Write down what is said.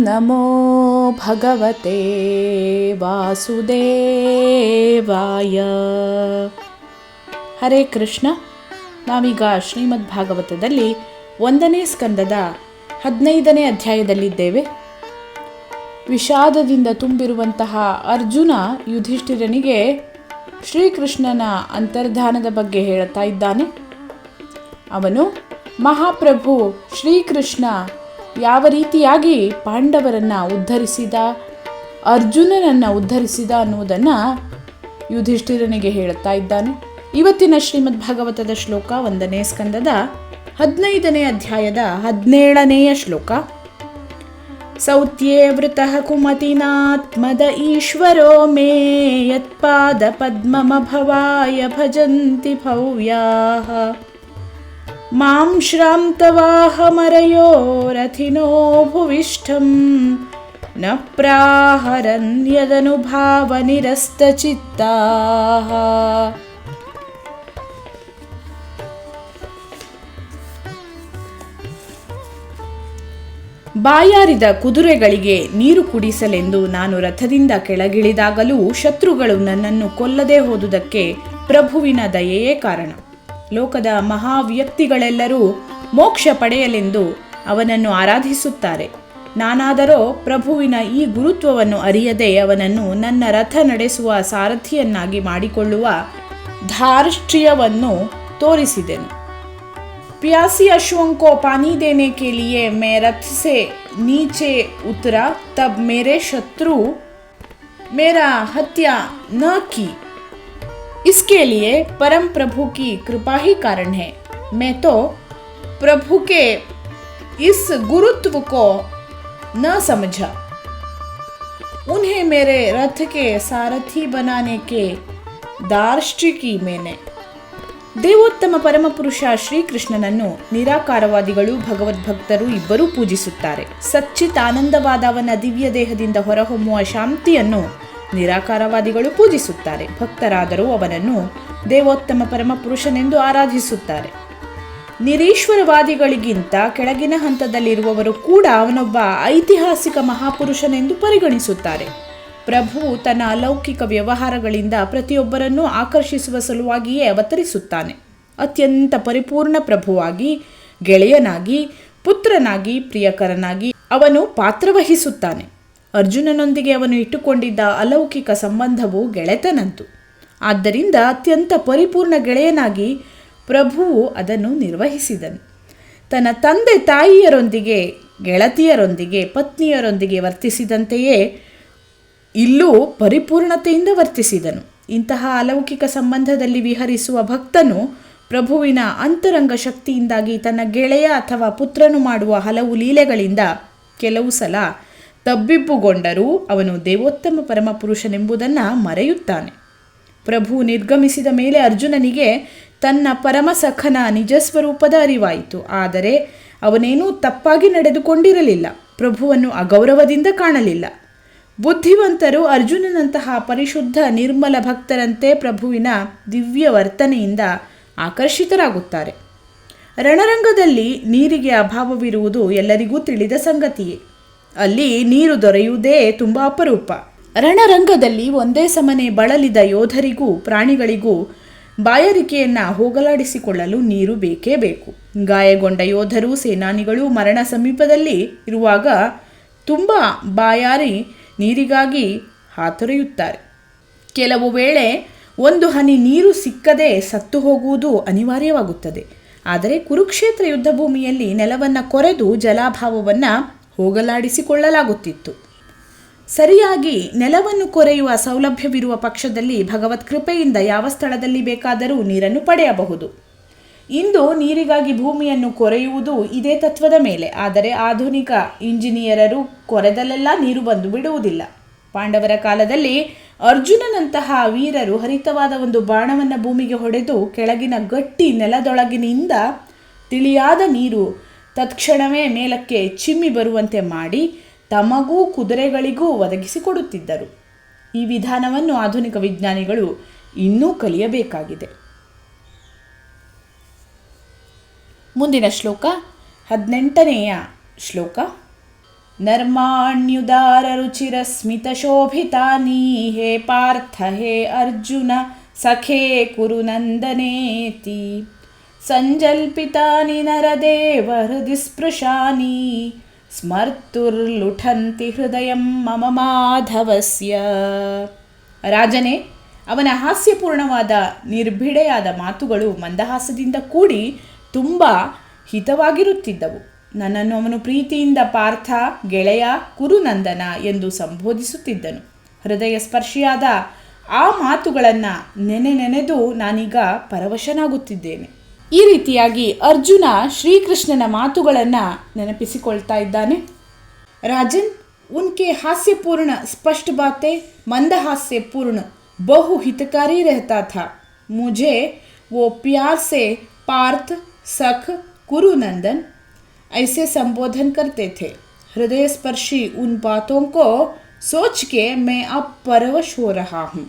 ನಮೋ ಭಗವತೆ ವಾಸುದೇವಾಯ ಹರೇ ಕೃಷ್ಣ, ನಾವೀಗ ಶ್ರೀಮದ್ ಭಾಗವತದಲ್ಲಿ ಒಂದನೇ ಸ್ಕಂದದ ಹದಿನೈದನೇ ಅಧ್ಯಾಯದಲ್ಲಿದ್ದೇವೆ. ವಿಷಾದದಿಂದ ತುಂಬಿರುವಂತಹ ಅರ್ಜುನ ಯುಧಿಷ್ಠಿರನಿಗೆ ಶ್ರೀಕೃಷ್ಣನ ಅಂತರ್ಧಾನದ ಬಗ್ಗೆ ಹೇಳುತ್ತಾ ಇದ್ದಾನೆ. ಅವನು ಮಹಾಪ್ರಭು ಶ್ರೀಕೃಷ್ಣ ಯಾವ ರೀತಿಯಾಗಿ ಪಾಂಡವರನ್ನು ಉದ್ಧರಿಸಿದ, ಅರ್ಜುನನನ್ನು ಉದ್ಧರಿಸಿದ ಅನ್ನುವುದನ್ನು ಯುಧಿಷ್ಠಿರನಿಗೆ ಹೇಳುತ್ತಾ ಇದ್ದಾನೆ. ಇವತ್ತಿನ ಶ್ರೀಮದ್ ಭಾಗವತದ ಶ್ಲೋಕ ಒಂದನೇ ಸ್ಕಂದದ ಹದಿನೈದನೇ ಅಧ್ಯಾಯದ ಹದಿನೇಳನೆಯ ಶ್ಲೋಕ. ಸೌತ್ಯೇ ವೃತಃ ಕುಮತಿನಾತ್ಮದ ಈಶ್ವರೋ ಮೇ ಯತ್ಪಾದ ಪದ್ಮಮಭವಾಯ ಭಜಂತಿ ಭವ್ಯಾಃ ಮಾಂ ಶ್ರಾಂತವಾಹಮರೆಯೋ ರಥಿನೋ ಭುವಿಷ್ಠಂ ನ ಪ್ರಾಹರನ್ಯದನುಭಾವನಿರಸ್ತಚಿತ್ತಾಃ ಬಾಯಾರಿದ ಕುದುರೆಗಳಿಗೆ ನೀರು ಕುಡಿಸಲೆಂದು ನಾನು ರಥದಿಂದ ಕೆಳಗಿಳಿದಾಗಲೂ ಶತ್ರುಗಳು ನನ್ನನ್ನು ಕೊಲ್ಲದೆ ಹೋದುದಕ್ಕೆ ಪ್ರಭುವಿನ ದಯೆಯೇ ಕಾರಣ. ಲೋಕದ ಮಹಾವ್ಯಕ್ತಿಗಳೆಲ್ಲರೂ ಮೋಕ್ಷ ಪಡೆಯಲೆಂದು ಅವನನ್ನು ಆರಾಧಿಸುತ್ತಾರೆ ನಾನಾದರೋ ಪ್ರಭುವಿನ ಈ ಗುರುತ್ವವನ್ನು ಅರಿಯದೆ ಅವನನ್ನು ನನ್ನ ರಥ ನಡೆಸುವ ಸಾರಥಿಯನ್ನಾಗಿ ಮಾಡಿಕೊಳ್ಳುವ ಧಾರ್ಷ್ಟ್ರ್ಯವನ್ನು ತೋರಿಸಿದೆನು प्यासी अश्वों को पानी देने के लिए मैं रथ से नीचे उतरा तब मेरे शत्रु मेरा हत्या न की इसके लिए परम प्रभु की कृपा ही कारण है मैं तो प्रभु के इस गुरुत्व को न समझा उन्हें मेरे रथ के सारथी बनाने के दार्ष्ट की मैंने ದೇವೋತ್ತಮ ಪರಮಪುರುಷ ಶ್ರೀಕೃಷ್ಣನನ್ನು ನಿರಾಕಾರವಾದಿಗಳು ಭಗವದ್ಭಕ್ತರು ಇಬ್ಬರೂ ಪೂಜಿಸುತ್ತಾರೆ ಸಚ್ಚಿತ್ ಆನಂದವಾದ ಅವನ ದಿವ್ಯ ದೇಹದಿಂದ ಹೊರಹೊಮ್ಮುವ ಶಾಂತಿಯನ್ನು ನಿರಾಕಾರವಾದಿಗಳು ಪೂಜಿಸುತ್ತಾರೆ. ಭಕ್ತರಾದರೂ ಅವನನ್ನು ದೇವೋತ್ತಮ ಪರಮಪುರುಷನೆಂದು ಆರಾಧಿಸುತ್ತಾರೆ. ನಿರೀಶ್ವರವಾದಿಗಳಿಗಿಂತ ಕೆಳಗಿನ ಹಂತದಲ್ಲಿರುವವರು ಕೂಡ ಅವನೊಬ್ಬ ಐತಿಹಾಸಿಕ ಮಹಾಪುರುಷನೆಂದು ಪರಿಗಣಿಸುತ್ತಾರೆ. ಪ್ರಭು ತನ್ನ ಅಲೌಕಿಕ ವ್ಯವಹಾರಗಳಿಂದ ಪ್ರತಿಯೊಬ್ಬರನ್ನೂ ಆಕರ್ಷಿಸುವ ಸಲುವಾಗಿಯೇ ಅವತರಿಸುತ್ತಾನೆ. ಅತ್ಯಂತ ಪರಿಪೂರ್ಣ ಪ್ರಭುವಾಗಿ, ಗೆಳೆಯನಾಗಿ, ಪುತ್ರನಾಗಿ, ಪ್ರಿಯಕರನಾಗಿ ಅವನು ಪಾತ್ರವಹಿಸುತ್ತಾನೆ. ಅರ್ಜುನನೊಂದಿಗೆ ಅವನು ಇಟ್ಟುಕೊಂಡಿದ್ದ ಅಲೌಕಿಕ ಸಂಬಂಧವು ಗೆಳೆತನಂತು. ಆದ್ದರಿಂದ ಅತ್ಯಂತ ಪರಿಪೂರ್ಣ ಗೆಳೆಯನಾಗಿ ಪ್ರಭುವು ಅದನ್ನು ನಿರ್ವಹಿಸಿದನು. ತನ್ನ ತಂದೆ ತಾಯಿಯರೊಂದಿಗೆ, ಗೆಳತಿಯರೊಂದಿಗೆ, ಪತ್ನಿಯರೊಂದಿಗೆ ವರ್ತಿಸಿದಂತೆಯೇ ಇಲ್ಲೂ ಪರಿಪೂರ್ಣತೆಯಿಂದ ವರ್ತಿಸಿದನು. ಇಂತಹ ಅಲೌಕಿಕ ಸಂಬಂಧದಲ್ಲಿ ವಿಹರಿಸುವ ಭಕ್ತನು ಪ್ರಭುವಿನ ಅಂತರಂಗ ಶಕ್ತಿಯಿಂದಾಗಿ ತನ್ನ ಗೆಳೆಯ ಅಥವಾ ಪುತ್ರನು ಮಾಡುವ ಹಲವು ಲೀಲೆಗಳಿಂದ ಕೆಲವು ಸಲ ತಬ್ಬಿಬ್ಬುಗೊಂಡರೂ ಅವನು ದೇವೋತ್ತಮ ಪರಮಪುರುಷನೆಂಬುದನ್ನು ಮರೆಯುತ್ತಾನೆ. ಪ್ರಭು ನಿರ್ಗಮಿಸಿದ ಮೇಲೆ ಅರ್ಜುನನಿಗೆ ತನ್ನ ಪರಮಸಖನ ನಿಜಸ್ವರೂಪದ ಅರಿವಾಯಿತು. ಆದರೆ ಅವನೇನೂ ತಪ್ಪಾಗಿ ನಡೆದುಕೊಂಡಿರಲಿಲ್ಲ. ಪ್ರಭುವನ್ನು ಅಗೌರವದಿಂದ ಕಾಣಲಿಲ್ಲ. ಬುದ್ಧಿವಂತರು ಅರ್ಜುನನಂತಹ ಪರಿಶುದ್ಧ ನಿರ್ಮಲ ಭಕ್ತರಂತೆ ಪ್ರಭುವಿನ ದಿವ್ಯ ವರ್ತನೆಯಿಂದ ಆಕರ್ಷಿತರಾಗುತ್ತಾರೆ. ರಣರಂಗದಲ್ಲಿ ನೀರಿಗೆ ಅಭಾವವಿರುವುದು ಎಲ್ಲರಿಗೂ ತಿಳಿದ ಸಂಗತಿಯೇ. ಅಲ್ಲಿ ನೀರು ದೊರೆಯುವುದೇ ತುಂಬ ಅಪರೂಪ. ರಣರಂಗದಲ್ಲಿ ಒಂದೇ ಸಮನೆ ಬಳಲಿದ ಯೋಧರಿಗೂ, ಪ್ರಾಣಿಗಳಿಗೂ ಬಾಯಾರಿಕೆಯನ್ನು ಹೋಗಲಾಡಿಸಿಕೊಳ್ಳಲು ನೀರು ಬೇಕೇ ಬೇಕು. ಗಾಯಗೊಂಡ ಯೋಧರು, ಸೇನಾನಿಗಳು ಮರಣ ಸಮೀಪದಲ್ಲಿ ಇರುವಾಗ ತುಂಬ ಬಾಯಾರಿ ನೀರಿಗಾಗಿ ಹಾತೊರೆಯುತ್ತಾರೆ. ಕೆಲವು ವೇಳೆ ಒಂದು ಹನಿ ನೀರು ಸಿಕ್ಕದೆ ಸತ್ತು ಹೋಗುವುದು ಅನಿವಾರ್ಯವಾಗುತ್ತದೆ. ಆದರೆ ಕುರುಕ್ಷೇತ್ರ ಯುದ್ಧಭೂಮಿಯಲ್ಲಿ ನೆಲವನ್ನು ಕೊರೆದು ಜಲಾಭಾವವನ್ನು ಹೋಗಲಾಡಿಸಿಕೊಳ್ಳಲಾಗುತ್ತಿತ್ತು. ಸರಿಯಾಗಿ ನೆಲವನ್ನು ಕೊರೆಯುವ ಸೌಲಭ್ಯವಿರುವ ಪಕ್ಷದಲ್ಲಿ ಭಗವತ್ ಕೃಪೆಯಿಂದ ಯಾವ ಸ್ಥಳದಲ್ಲಿ ಬೇಕಾದರೂ ನೀರನ್ನು ಪಡೆಯಬಹುದು. ಇಂದು ನೀರಿಗಾಗಿ ಭೂಮಿಯನ್ನು ಕೊರೆಯುವುದು ಇದೇ ತತ್ವದ ಮೇಲೆ, ಆದರೆ ಆಧುನಿಕ ಇಂಜಿನಿಯರರು ಕೊರೆದಲ್ಲೆಲ್ಲ ನೀರು ಬಂದು ಬಿಡುವುದಿಲ್ಲ. ಪಾಂಡವರ ಕಾಲದಲ್ಲಿ ಅರ್ಜುನನಂತಹ ವೀರರು ಹರಿತವಾದ ಒಂದು ಬಾಣವನ್ನು ಭೂಮಿಗೆ ಹೊಡೆದು ಕೆಳಗಿನ ಗಟ್ಟಿ ನೆಲದೊಳಗಿನಿಂದ ತಿಳಿಯಾದ ನೀರು ತತ್ಕ್ಷಣವೇ ಮೇಲಕ್ಕೆ ಚಿಮ್ಮಿ ಬರುವಂತೆ ಮಾಡಿ ತಮಗೂ ಕುದುರೆಗಳಿಗೂ ಒದಗಿಸಿಕೊಡುತ್ತಿದ್ದರು ಈ ವಿಧಾನವನ್ನು ಆಧುನಿಕ ವಿಜ್ಞಾನಿಗಳು ಇನ್ನೂ ಕಲಿಯಬೇಕಾಗಿದೆ. ಮುಂದಿನ ಶ್ಲೋಕ, ಹದಿನೆಂಟನೆಯ ಶ್ಲೋಕ. ನರ್ಮಾಣ್ಯುದಾರ ರುಚಿರ ಸ್ಮಿತ ಶೋಭಿತಾನಿ ಹೇ ಪಾರ್ಥ ಹೇ ಅರ್ಜುನ, ಸಖೇ ಕುರುನಂದನೇತಿ. सञ्जल्पितानि नरदेवहृदि स्पृशानि ಸ್ಮರ್ತುರ್ಲುಠಂತಿ ಹೃದಯಂ ಮಮ ಮಾಧವಸ್ಯ ರಾಜನೇ ಅವನ ಹಾಸ್ಯಪೂರ್ಣವಾದ ನಿರ್ಭಿಡೆಯಾದ ಮಾತುಗಳು ಮಂದಹಾಸದಿಂದ ಕೂಡಿ ತುಂಬ ಹಿತವಾಗಿರುತ್ತಿದ್ದವು ನನ್ನನ್ನು ಅವನು ಪ್ರೀತಿಯಿಂದ ಪಾರ್ಥ ಗೆಳೆಯ ಕುರುನಂದನ ಎಂದು ಸಂಬೋಧಿಸುತ್ತಿದ್ದನು ಹೃದಯ ಸ್ಪರ್ಶಿಯಾದ ಆ ಮಾತುಗಳನ್ನು ನೆನೆ ನೆನೆದು ನಾನೀಗ ಪರವಶನಾಗುತ್ತಿದ್ದೇನೆ ಈ ರೀತಿಯಾಗಿ ಅರ್ಜುನ ಶ್ರೀಕೃಷ್ಣನ ಮಾತುಗಳನ್ನು ನೆನಪಿಸಿಕೊಳ್ತಾ ಇದ್ದಾನೆ ರಾಜನ್ ಉನ್ಕೆ हास्यपूर्ण स्पष्ट बातें मंद हास्यपूर्ण बहु हितकारी रहता था मुझे वो प्यार से पार्थ सख कुरुनंदन ऐसे संबोधन करते थे हृदय स्पर्शी उन बातों को सोच के मैं अब परवश हो रहा हूँ